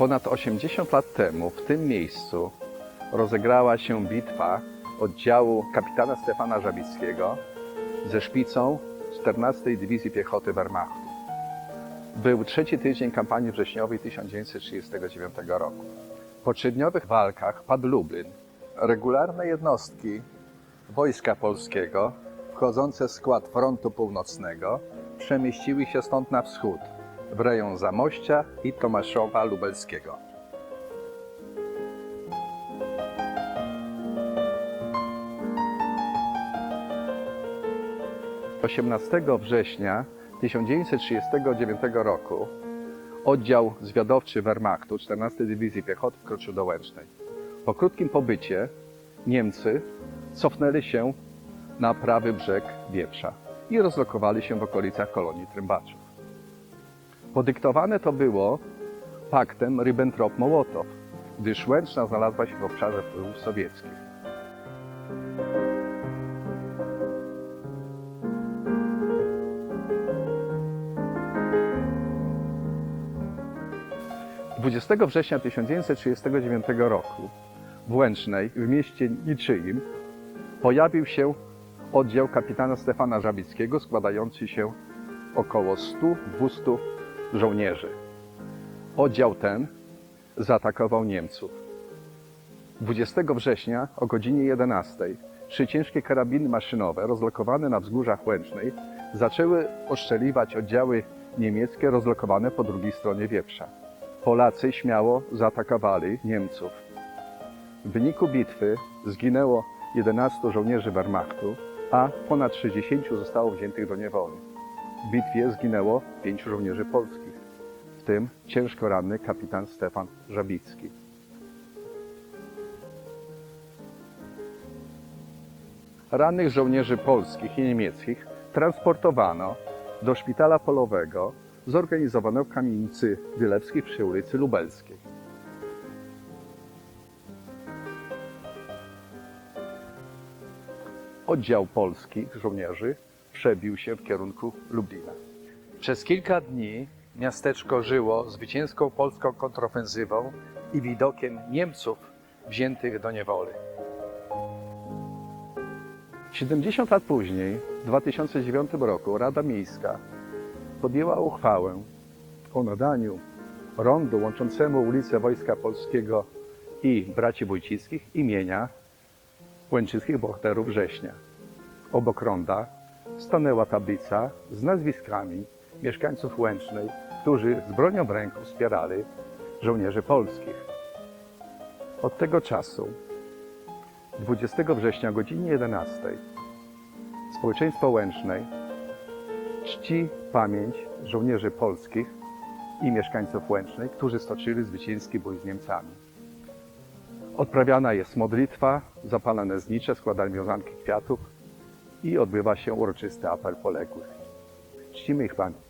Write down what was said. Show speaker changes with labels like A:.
A: Ponad 80 lat temu w tym miejscu rozegrała się bitwa oddziału kapitana Stefana Żabickiego ze szpicą 14 Dywizji Piechoty Wehrmachtu. Był trzeci tydzień kampanii wrześniowej 1939 roku. Po trzydniowych walkach padł Lublin. Regularne jednostki Wojska Polskiego, wchodzące w skład Frontu Północnego, przemieściły się stąd na wschód, w rejon Zamościa i Tomaszowa Lubelskiego. 18 września 1939 roku oddział zwiadowczy Wehrmachtu 14 Dywizji Piechoty wkroczył do Łęcznej. Po krótkim pobycie Niemcy cofnęli się na prawy brzeg Wieprza i rozlokowali się w okolicach kolonii Trębaczów. Podyktowane to było paktem Ribbentrop-Mołotow, gdyż Łęczna znalazła się w obszarze wpływów sowieckich. 20 września 1939 roku w Łęcznej, w mieście niczyim, pojawił się oddział kapitana Stefana Żabickiego składający się około 100-200 żołnierzy. Oddział ten zaatakował Niemców. 20 września o godzinie 11 trzy ciężkie karabiny maszynowe rozlokowane na wzgórzach Łęcznej zaczęły oszczeliwać oddziały niemieckie rozlokowane po drugiej stronie Wieprza. Polacy śmiało zaatakowali Niemców. W wyniku bitwy zginęło 11 żołnierzy Wehrmachtu, a ponad 60 zostało wziętych do niewoli. W bitwie zginęło 5 żołnierzy polskich, w tym ciężko ranny kapitan Stefan Żabicki. Rannych żołnierzy polskich i niemieckich transportowano do szpitala polowego zorganizowanego w kamienicy Wylewskiej przy ulicy Lubelskiej. Oddział polskich żołnierzy przebił się w kierunku Lublina. Przez kilka dni miasteczko żyło zwycięską polską kontrofensywą i widokiem Niemców wziętych do niewoli. 70 lat później, w 2009 roku, Rada Miejska podjęła uchwałę o nadaniu rondu łączącemu ulicę Wojska Polskiego i Braci Wójcickich imienia łęczyckich bohaterów września. Obok ronda stanęła tablica z nazwiskami mieszkańców Łęcznej, którzy z bronią w ręku wspierali żołnierzy polskich. Od tego czasu 20 września o godzinie 11 społeczeństwo Łęcznej czci pamięć żołnierzy polskich i mieszkańców Łęcznej, którzy stoczyli zwycięski bój z Niemcami. Odprawiana jest modlitwa, zapalane znicze, składane wiązanki kwiatów i odbywa się uroczysty apel poległych. Czcimy ich pamięć.